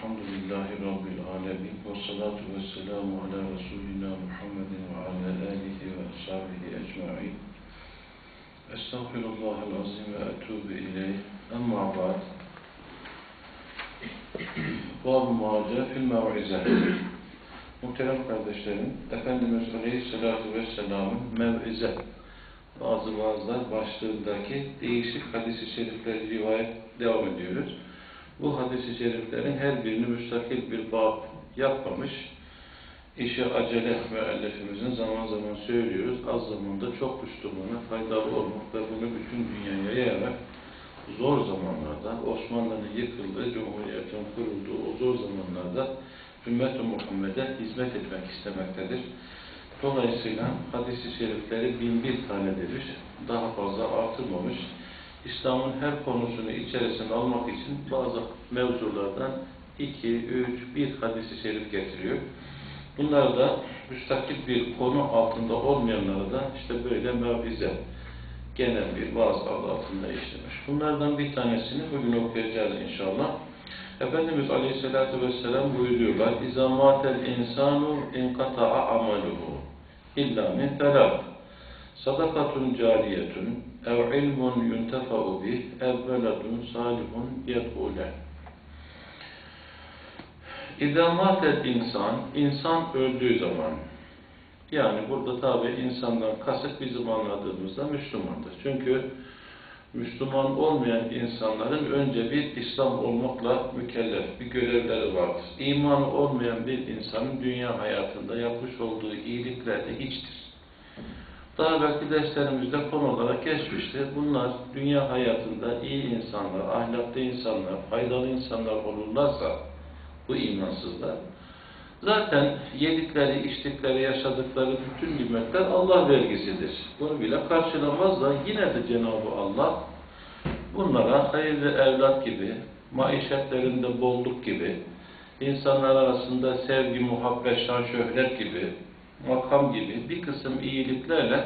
Elhamdülillahi Rabbil alemin. Ve salatu ve selamu ala Resulina Muhammedin ve ala alihi ve ashabihi ecma'in. Estağfirullahal azim ve etubu ileyh. Amma ba'd. Bab-ı muace fil mev'ize. Muhterem kardeşlerim, Efendimiz Aleyhisselatü Vesselam'ın mev'ize bazı vaazlar başlığındaki değişik hadis-i şerifleri rivayet devam ediyoruz. Bu hadis-i şeriflerin her birini müstakil bir bab yapmamış. İşe acele müellifimizin zaman zaman söylüyoruz. Az zamanda çok Müslümana faydalı olmak ve bunu bütün dünyaya yayarak zor zamanlarda, Osmanlı'nın yıkıldığı, Cumhuriyet'in kurulduğu o zor zamanlarda ümmet-i Muhammed'e hizmet etmek istemektedir. Dolayısıyla hadis-i şerifleri bin bir tane demiş, daha fazla artırmamış. İslam'ın her konusunu içerisine almak için bazı mevzulardan iki, üç, bir hadis-i şerif getiriyor. Bunlar da müstakil bir konu altında olmayanları da işte böyle mevize, genel bir vaaz adı altında işlemiş. Bunlardan bir tanesini bugün okuyacağız inşallah. Efendimiz Aleyhisselatü Vesselam buyuruyorlar, اِذَا مَاتَ الْاِنْسَانُ اِنْقَطَعَ عَمَلُهُ اِلَّا مِنْ ثَلَاثٍ sadakatun cariyetun ev ilmun yuntefa'u bih ev veledun salihun yed'ule İzâ mâtet insan, insan öldüğü zaman yani burada tabi insandan kasıt bizim anladığımızda Müslümandır. Çünkü Müslüman olmayan insanların önce bir İslam olmakla mükellef bir görevleri vardır. İmanı olmayan bir insanın dünya hayatında yapmış olduğu iyilikler de hiçtir. Daha belki derslerimizde konu olarak geçmiştir. Bunlar dünya hayatında iyi insanlar, ahlaklı insanlar, faydalı insanlar olurlarsa bu imansızlar zaten yedikleri, içtikleri, yaşadıkları bütün nimetler Allah vergisidir. Bunu bile karşılamazlar. Yine de Cenab-ı Allah bunlara hayırlı evlat gibi, maişetlerinde bolluk gibi, insanlar arasında sevgi, muhabbet, şan, şöhret gibi, makam gibi bir kısım iyiliklerle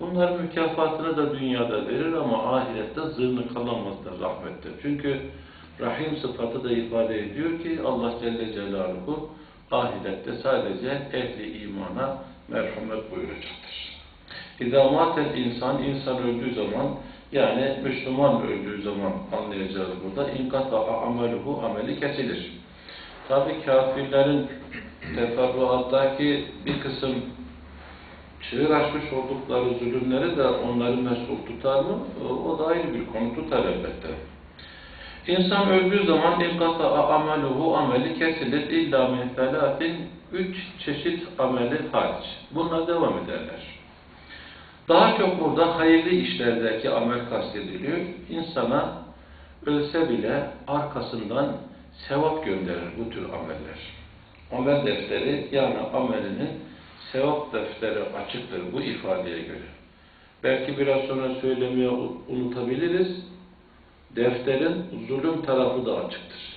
bunların mükafatını da dünyada verir ama ahirette zırnı kalamazlar rahmette. Çünkü Rahim sıfatı da ifade ediyor ki Allah Celle Celaluhu ahirette sadece ehli imana merhamet buyuracaktır. İdamatel insan, insan öldüğü zaman yani Müslüman öldüğü zaman anlayacağız burada. İnkata ameluhu ameli kesilir. Tabi kafirlerin teferruattaki bir kısım çığır açmış oldukları zulümleri de onları mesul tutar mı? O da ayrı bir konu tutar elbette. İnsan öldüğü zaman inkata ameluhu ameli kesilir illa min felatin üç çeşit ameli hariç. Bunlar devam ederler. Daha çok burada hayırlı işlerdeki amel kastediliyor. İnsana ölse bile arkasından sevap gönderir bu tür ameller. Amel defteri yani amelinin sevap defteri açıktır bu ifadeye göre. Belki biraz sonra söylemeye unutabiliriz. Defterin zulüm tarafı da açıktır.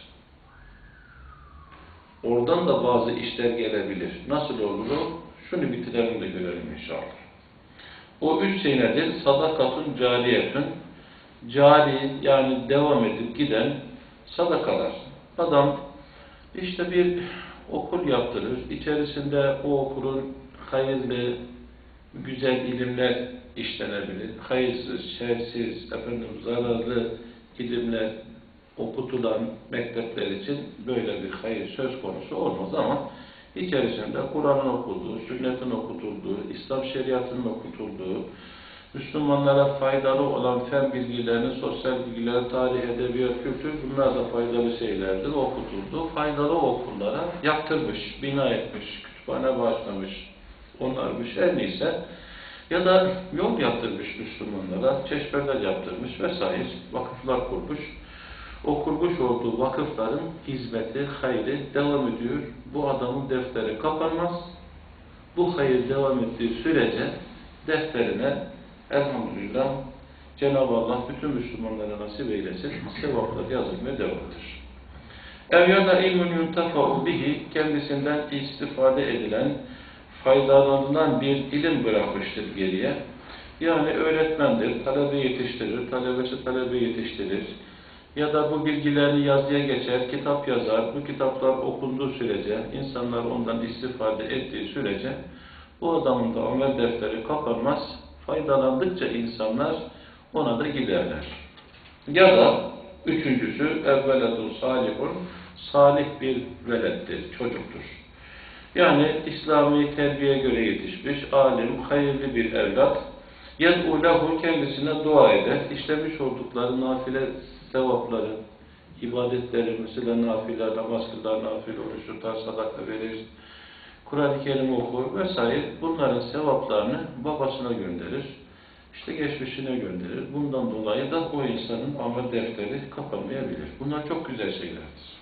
Oradan da bazı işler gelebilir. Nasıl olur? Şunu bitirelim de görelim inşallah. O üç şey nedir? Sadakatun cariyetun. Cari yani devam edip giden sadakalar. Adam işte bir okul yaptırır. İçerisinde o okulun hayırlı, güzel ilimler işlenebilir. Hayırsız, şersiz, efendim zararlı ilimler okutulan mektepler için böyle bir hayır söz konusu olmaz ama içerisinde Kur'an'ın okulduğu, sünnetin okutulduğu, İslam şeriatının okutulduğu, Müslümanlara faydalı olan fen bilgilerini, sosyal bilgileri, tarih, edebiyat, kültür bunlar da faydalı şeylerdir. Okutuldu. Faydalı okullara yaptırmış, bina etmiş, kütüphane bağışlamış, onarmış her neyse. Ya da yol yaptırmış Müslümanlara, çeşmeler yaptırmış vesaire, vakıflar kurmuş. O kurmuş olduğu vakıfların hizmeti, hayrı devam ediyor. Bu adamın defteri kapanmaz. Bu hayır devam ettiği sürece defterine Elhamdülillah Cenab-ı Allah bütün Müslümanlara nasip eylesin. Sevaplar yazılmaya devamdır. Ev ya da ilmün yuntafa'u bihi kendisinden istifade edilen, faydalanılan bir ilim bırakmıştır geriye. Yani öğretmendir, talebe yetiştirir, talebesi talebe yetiştirir. ya da bu bilgilerini yazıya geçer, kitap yazar, bu kitaplar okunduğu sürece, insanlar ondan istifade ettiği sürece bu adamın da amel defteri kapanmaz, faydalandıkça insanlar ona da giderler. Ya da üçüncüsü evveledun salihun, salih bir velettir, çocuktur. Yani İslami terbiye göre yetişmiş, alim, hayırlı bir evlat, yed'u lehu kendisine dua eder, işlemiş oldukları nafile sevapları, ibadetleri, mesela nafile, namaz kılar, nafile oruç tutar, sadaka verir, Kur'an-ı Kerim okur vesaire. Bunların sevaplarını babasına gönderir. işte geçmişine gönderir. Bundan dolayı da o insanın amel defteri kapanmayabilir. Bunlar çok güzel şeylerdir.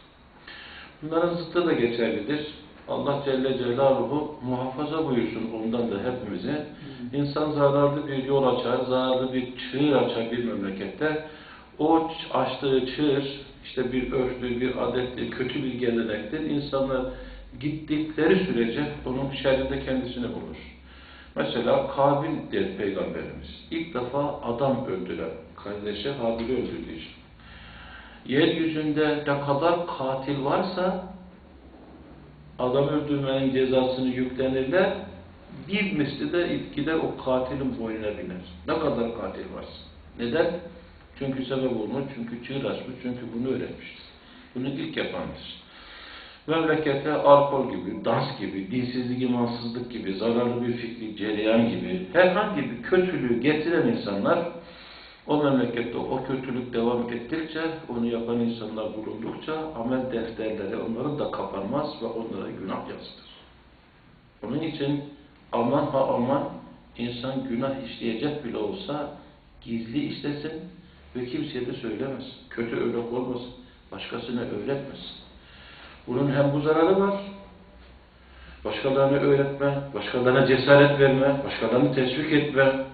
Bunların zıttı da geçerlidir. Allah Celle Celaluhu muhafaza buyursun ondan da hepimize. İnsan zararlı bir yol açar, zararlı bir çığır açar bir memlekette. O açtığı çığır, işte bir örftür, bir adettir, kötü bir gelenektir. İnsanlar gittikleri sürece onun şerrinde kendisini bulur. Mesela Kabil'dir Peygamberimiz. İlk defa adam öldüren, kardeşi Habil'i öldürdüğü için. Yeryüzünde ne kadar katil varsa adam öldürmenin cezasını yüklenirler, bir misli de gider o katilin boynuna biner. Ne kadar katil varsa. Neden? Çünkü sebep olmuş, çünkü çığır açmış, çünkü bunu öğretmiştir. Bunu ilk yapandır. Memlekete alkol gibi, dans gibi, dinsizlik, imansızlık gibi, zararlı bir fikri, cereyan gibi herhangi bir kötülüğü getiren insanlar o memlekette o kötülük devam ettikçe, onu yapan insanlar bulundukça amel defterleri onların da kapanmaz ve onlara günah yazılır. Onun için aman ha aman insan günah işleyecek bile olsa gizli işlesin ve kimseye de söylemez. Kötü örnek olmasın, başkasına öğretmesin. Bunun hem bu zararı var, başkalarına öğretme, başkalarına cesaret verme, başkalarını teşvik etme.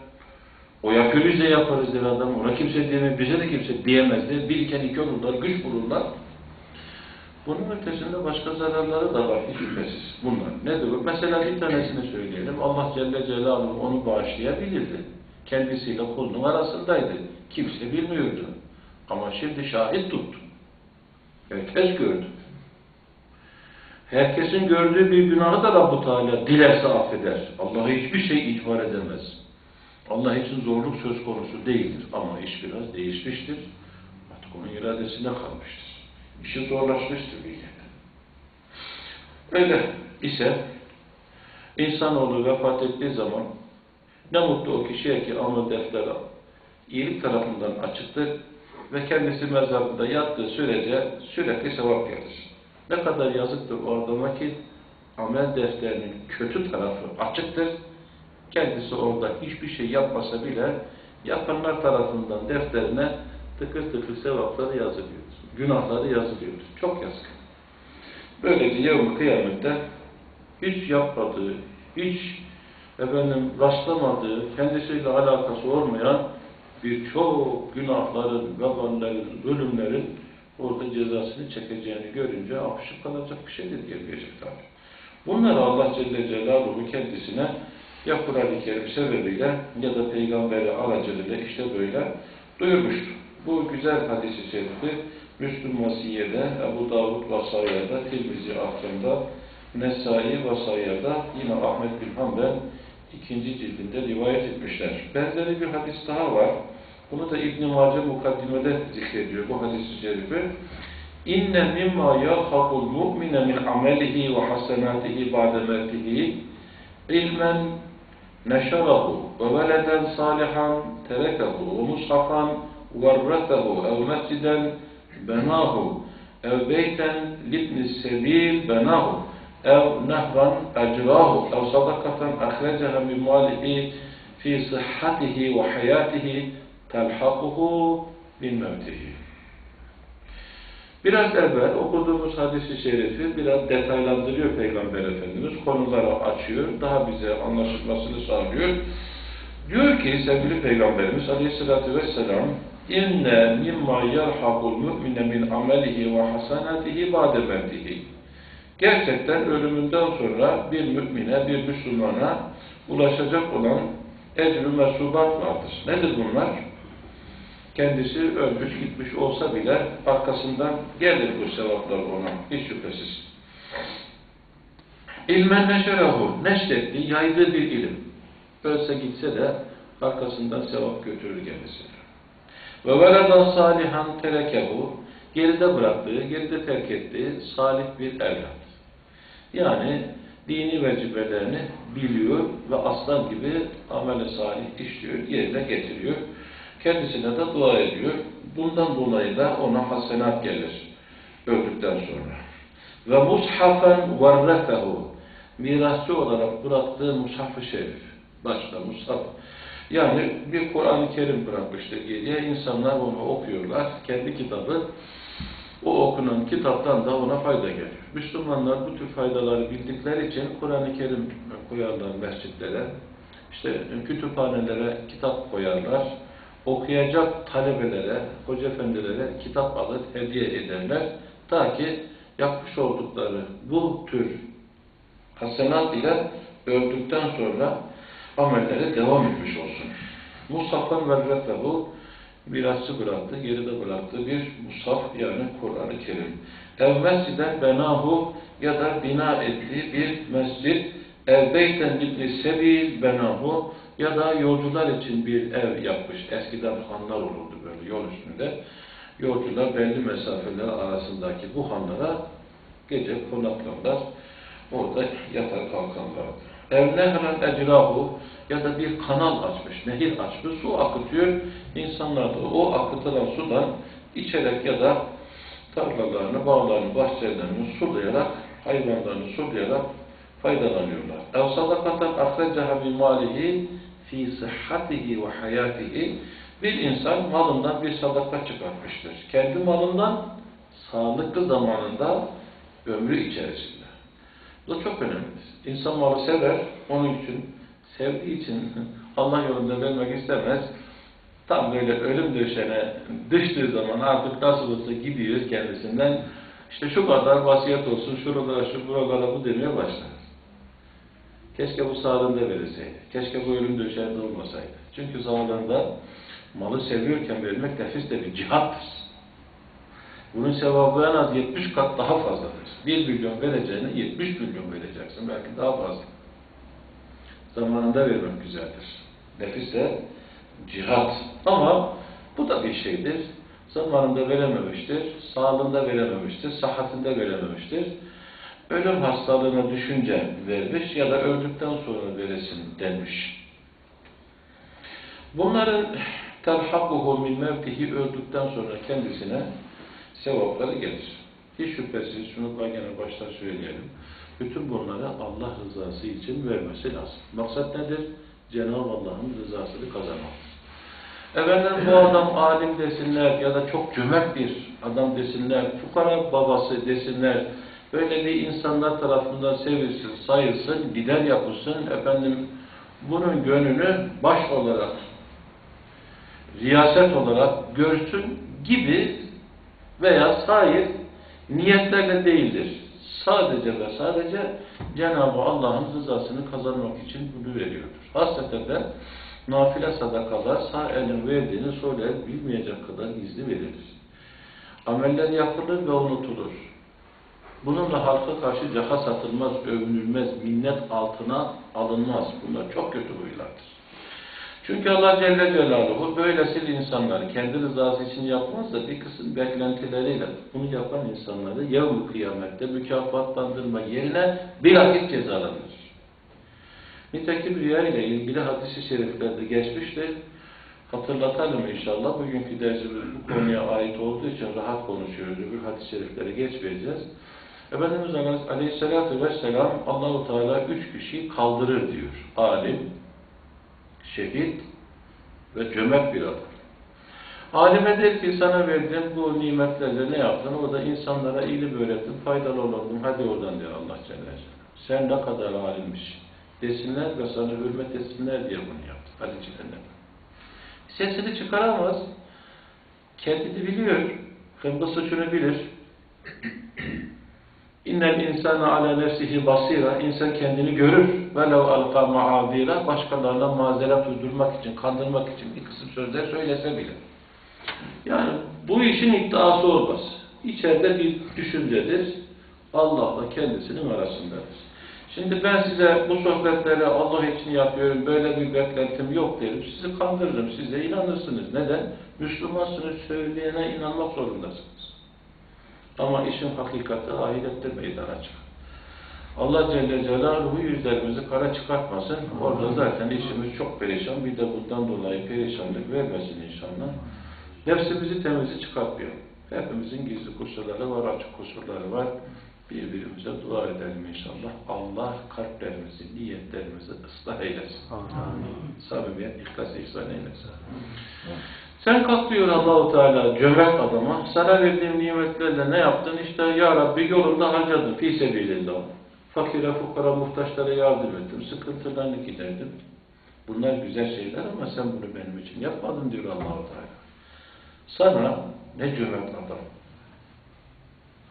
O yapıyor biz de yaparız der adam. Ona kimse diyemez, bize de kimse diyemezdi. Bir iken iki olurlar, güç bulurlar. Bunun ötesinde başka zararları da var hiç şüphesiz. Bunlar. Nedir bu? Mesela bir tanesini söyleyelim. Allah Celle Celaluhu onu bağışlayabilirdi. Kendisiyle kulunun arasındaydı. Kimse bilmiyordu. Ama şimdi şahit tuttu. Herkes gördü. Herkesin gördüğü bir günahı da Rabbu Teala dilerse affeder. Allah'a hiçbir şey icbar edemez. Allah için zorluk söz konusu değildir. Ama iş biraz değişmiştir. Artık onun iradesine kalmıştır. İşi zorlaşmıştır bir yerde. Öyle ise insanoğlu vefat ettiği zaman ne mutlu o kişiye ki amel defteri iyilik tarafından açıktır ve kendisi mezarında yattığı sürece sürekli sevap gelir. Ne kadar yazıktır orada vakit amel defterinin kötü tarafı açıktır. Kendisi orada hiçbir şey yapmasa bile yapanlar tarafından defterine tıkır tıkır sevapları yazılıyor. Günahları yazılıyor. Çok yazık. Böylece yevmi kıyamette hiç yapmadığı, hiç efendim rastlamadığı, kendisiyle alakası olmayan birçok günahların, veballerin, zulümlerin orada cezasını çekeceğini görünce apışıp kalacak bir şey de diyemeyecek tabi. Bunları Allah Celle Celaluhu kendisine ya Kur'an-ı Kerim sebebiyle ya da peygamberi aracılığıyla işte böyle duyurmuştur. Bu güzel hadisi şerifi Müslüm Vasiye'de, Ebu Davud Vasaya'da, Tirmizi Ahkam'da, Nesai Vasaya'da, yine Ahmet bin Hanbel ikinci cildinde rivayet etmişler. Benzeri bir hadis daha var. Bunu da İbn-i Mace mukaddimede zikrediyor bu hadis-i şerifi. İnne mimma yalhaqul mu'mine min amelihi ve hasenatihi ba'de mevtihi ilmen neşarahu ve veleden salihan terekehu ve mushafan verretehu ev mesciden benahu ev beyten libni sebil benahu ev nehran ecrahu ev sadakaten ahreceha min malihi fi sıhhatihi ve hayatihi telhakuhu bin mevtihi. Biraz evvel okuduğumuz hadisi şerifi biraz detaylandırıyor Peygamber Efendimiz. Konuları açıyor, daha bize anlaşılmasını sağlıyor. Diyor ki sevgili Peygamberimiz Aleyhisselatü Vesselam inne mimma yerhabul mu'mine min amelihi ve hasanatihi ba'de. Gerçekten ölümünden sonra bir mümine, bir Müslümana ulaşacak olan ecr-ü mesubat vardır. Nedir bunlar? Kendisi ölmüş gitmiş olsa bile arkasından gelir bu sevaplar ona hiç şüphesiz. İlmen neşerahu neşretti, yaydığı bir ilim. Ölse gitse de arkasından sevap götürür kendisine. Ve veladan salihan terekehu geride bıraktığı, geride terk ettiği salih bir evlat. Yani dini vecibelerini biliyor ve aslan gibi amel salih işliyor, yerine getiriyor. Kendisine de dua ediyor. Bundan dolayı da ona hasenat gelir öldükten sonra. Ve mushafen varretehu mirasçı olarak bıraktığı mushaf-ı şerif. Başta mushaf. Yani bir Kur'an-ı Kerim bırakmıştır geriye. İnsanlar onu okuyorlar. Kendi kitabı o okunan kitaptan da ona fayda gelir. Müslümanlar bu tür faydaları bildikleri için Kur'an-ı Kerim koyarlar mescitlere, işte kütüphanelere kitap koyarlar, okuyacak talebelere, hoca efendilere kitap alır, hediye ederler. Ta ki yapmış oldukları bu tür hasenat ile öldükten sonra amelleri devam etmiş olsun. Musaf'ın ve bu mirasçı bıraktı, geride bıraktığı bir musaf yani Kur'an-ı Kerim. Ev benahu ya da bina ettiği bir mescid ev beyten ibni sebil benahu ya da yolcular için bir ev yapmış. Eskiden hanlar olurdu böyle yol üstünde. Yolcular belli mesafeler arasındaki bu hanlara gece konaklarlar. Orada yatar kalkanlardı. Ev nehren ecrahu ya da bir kanal açmış, nehir açmış, su akıtıyor. İnsanlar da o akıtılan sudan içerek ya da tarlalarını, bağlarını, bahçelerini sulayarak, hayvanlarını sulayarak faydalanıyorlar. Ev sadakaten ahrecaha bi malihi fi sıhhatihi ve hayatihi bir insan malından bir sadaka çıkartmıştır. Kendi malından sağlıklı zamanında ömrü içerisinde. Bu da çok önemlidir. İnsan malı sever, onun için sevdiği için Allah yolunda vermek istemez. Tam böyle ölüm döşene düştüğü zaman artık nasıl olsa gidiyor kendisinden. İşte şu kadar vasiyet olsun, şuralara, şu buralara bu demeye başlar. Keşke bu sağlığında verilseydi. Keşke bu ölüm döşeğinde olmasaydı. Çünkü sağlığında malı seviyorken vermek nefisle bir cihattır. Bunun sevabı en az 70 kat daha fazladır. 1 milyon vereceğine 70 milyon vereceksin. Belki daha fazla. Zamanında vermek güzeldir. Nefisle cihat. Ama bu da bir şeydir. Zamanında verememiştir, sağlığında verememiştir, sıhhatinde verememiştir. Ölüm hastalığına düşünce vermiş ya da öldükten sonra veresin denmiş. Bunların terhakuhu min mevtihi öldükten sonra kendisine sevapları gelir. Hiç şüphesiz şunu gene başta söyleyelim. Bütün bunları Allah rızası için vermesi lazım. Maksat nedir? Cenab-ı Allah'ın rızasını kazanmak. Efendim bu adam alim desinler ya da çok cömert bir adam desinler, fukara babası desinler, böyle bir insanlar tarafından sevilsin, sayılsın, gider yapılsın, efendim bunun gönlünü baş olarak, riyaset olarak görsün gibi veya sahip niyetlerle değildir. Sadece ve sadece Cenab-ı Allah'ın rızasını kazanmak için bunu veriyordur. Hasreten de nafile sadakalar sağ elin verdiğini sol el bilmeyecek kadar gizli verilir. Ameller yapılır ve unutulur. Bununla halka karşı caha satılmaz, övünülmez, minnet altına alınmaz. Bunlar çok kötü huylardır. Çünkü Allah Celle Celaluhu böylesi insanları kendi rızası için yapmaz bir kısım beklentileriyle bunu yapan insanları yevm kıyamette mükafatlandırma yerine bilakis cezalandırır. Nitekim rüya ile ilgili hadis-i şeriflerde geçmiştir. Hatırlatalım inşallah. Bugünkü dersimiz bu konuya ait olduğu için rahat konuşuyoruz. Bu hadis-i şeriflere geç vereceğiz. Efendimiz Aleyhisselatü Vesselam Allahu Teala üç kişiyi kaldırır diyor. Alim, şehit ve cömert bir adam. Alime der ki sana verdiğim bu nimetlerle ne yaptın? O da insanlara iyilik öğrettin, faydalı olurdun. Hadi oradan der Allah Celle. Sen ne kadar alimmiş desinler ve sana hürmet etsinler diye bunu yaptı. Hadi cehennem. Sesini çıkaramaz. Kendini biliyor. Kendi suçunu bilir. İnnel insana ala nefsihi basira. İnsan kendini görür. Velev alfa maavira. Başkalarına mazeret uydurmak için, kandırmak için bir kısım sözler söylese bile. Yani bu işin iddiası olmaz. İçeride bir düşüncedir. Allah'la kendisinin arasındadır. Şimdi ben size bu sohbetleri Allah için yapıyorum, böyle bir beklentim yok derim. Sizi kandırırım, siz de inanırsınız. Neden? Müslümansınız, söyleyene inanmak zorundasınız. Ama işin hakikati ahirette meydana çıkar. Allah Celle Celaluhu yüzlerimizi kara çıkartmasın. Orada zaten işimiz çok perişan. Bir de bundan dolayı perişanlık vermesin inşallah. Nefsimizi temizi çıkartmayalım. Hepimizin gizli kusurları var, açık kusurları var. Birbirimize dua edelim inşallah. Allah kalplerimizi, niyetlerimizi ıslah eylesin. Samimiyet, ihlas, ihsan eylesin. Sen kalk Allahu Teala cömert adama. Sana verdiğim nimetlerle ne yaptın? İşte ya Rabbi yolunda harcadın. Fi sebilillah. Fakire, fukara, muhtaçlara yardım ettim. Sıkıntılarını giderdim. Bunlar güzel şeyler ama sen bunu benim için yapmadın diyor Allahu Teala. Sana ne cömert adam.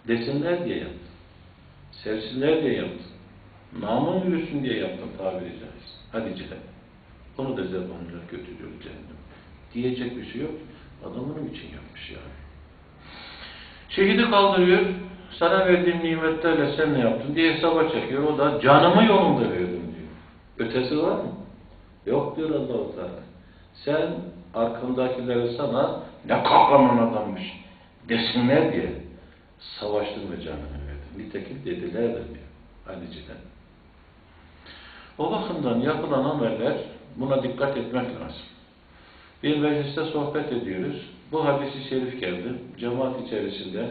Desinler diye yaptın. Sevsinler diye yaptın. Namın yürüsün diye yaptın tabiri caizse. Hadi cehennem. Onu da zebaniler götürüyor cehennem. Diyecek bir şey yok. Adam onun için yapmış yani. Şehidi kaldırıyor. Sana verdiğim nimetlerle sen ne yaptın diye hesaba çekiyor. O da canımı yolunda verdim diyor. Ötesi var mı? Yok diyor Allah-u Teala. Sen arkandakileri sana ne kahraman adammış desinler diye savaştın ve canını verdin. Nitekim dediler de diyor. Haliciden. O bakımdan yapılan ameller buna dikkat etmek lazım. Bir mecliste sohbet ediyoruz. Bu hadisi şerif geldi. Cemaat içerisinde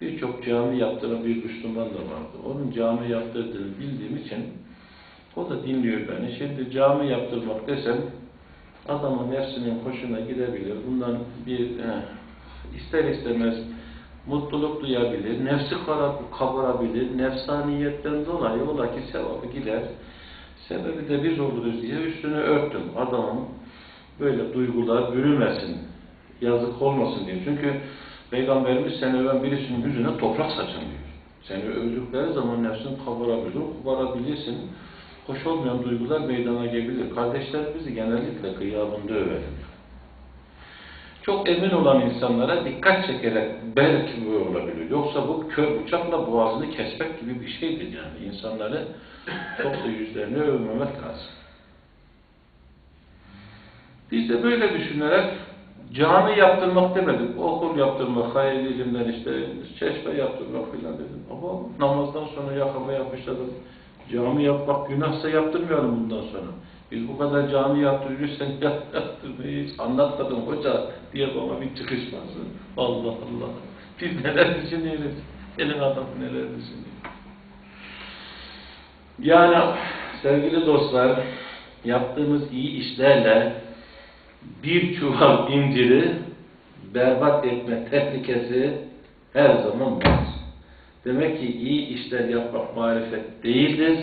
birçok cami yaptıran bir Müslüman da vardı. Onun cami yaptırdığını bildiğim için o da dinliyor beni. Şimdi cami yaptırmak desem adamın nefsinin hoşuna gidebilir. Bundan bir eh, ister istemez mutluluk duyabilir, nefsi kabarabilir, nefsaniyetten dolayı ola ki sevabı gider. Sebebi de biz oluruz diye üstünü örttüm. Adamın böyle duygular bürümesin, yazık olmasın diye. Çünkü Peygamberimiz seni öven birisinin yüzüne toprak saçın diyor. Seni övdükleri zaman nefsin kabarabilir, kabarabilirsin. Hoş olmayan duygular meydana gelebilir. Kardeşlerimizi genellikle gıyabında övelim. Çok emin olan insanlara dikkat çekerek belki bu olabilir. Yoksa bu kör bıçakla boğazını kesmek gibi bir şeydir yani. İnsanları çok da yüzlerini övmemek lazım. Biz de böyle düşünerek cami yaptırmak demedik. Okul yaptırmak, hayırlı ilimler işte, çeşme yaptırmak filan dedim. Ama namazdan sonra yakama yapışladım. Cami yapmak günahsa yaptırmayalım bundan sonra. Biz bu kadar cami yaptırıyoruz, sen yaptırmayı hiç anlatmadın hoca diye bana bir çıkışmasın. Allah Allah. Biz neler düşünüyoruz? Elin adam neler düşünüyor? Yani sevgili dostlar, yaptığımız iyi işlerle bir çuval inciri berbat etme tehlikesi her zaman var. Demek ki iyi işler yapmak marifet değildir.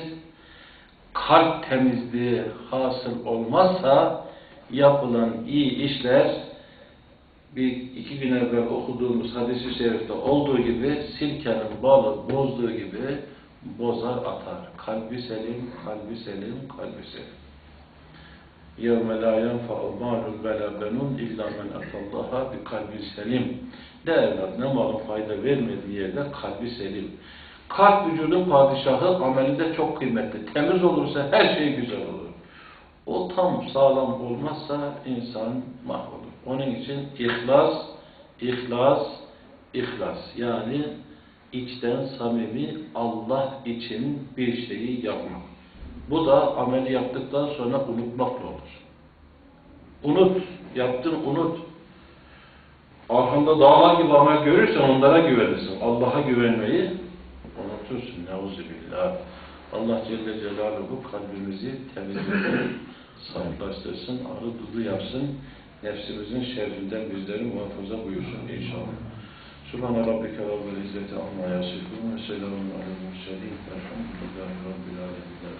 Kalp temizliği hasıl olmazsa yapılan iyi işler bir iki gün evvel okuduğumuz hadis-i şerifte olduğu gibi silkenin balı bozduğu gibi bozar atar. Kalbi selim, kalbi selim, kalbi selim. يَوْمَ لَا يَنْفَعُ مَالٌ وَلَا بَنُونَ اِلَّا مَنْ اَتَى اللّٰهَ بِقَلْبِ selim. Ne evlat ne malın fayda vermediği yerde kalbi selim. Kalp vücudun padişahı amelinde çok kıymetli. Temiz olursa her şey güzel olur. O tam sağlam olmazsa insan mahvolur. Onun için ihlas, ihlas, ihlas. Yani içten samimi Allah için bir şeyi yapmak. Bu da ameli yaptıktan sonra unutmakla olur. Unut, yaptın unut. Arkanda dağlar gibi amel görürsen onlara güvenirsin. Allah'a güvenmeyi unutursun. Neuzubillah. Allah Celle Celaluhu kalbimizi temizlesin, saflaştırsın, arı dudu yapsın. Nefsimizin şerrinden bizleri muhafaza buyursun inşallah. Subhane Rabbike Rabbil İzzeti Amma Yasifun ve Selamun Aleyhi Murselin. Elhamdülillahi Rabbil Alemin. El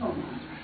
Fatiha.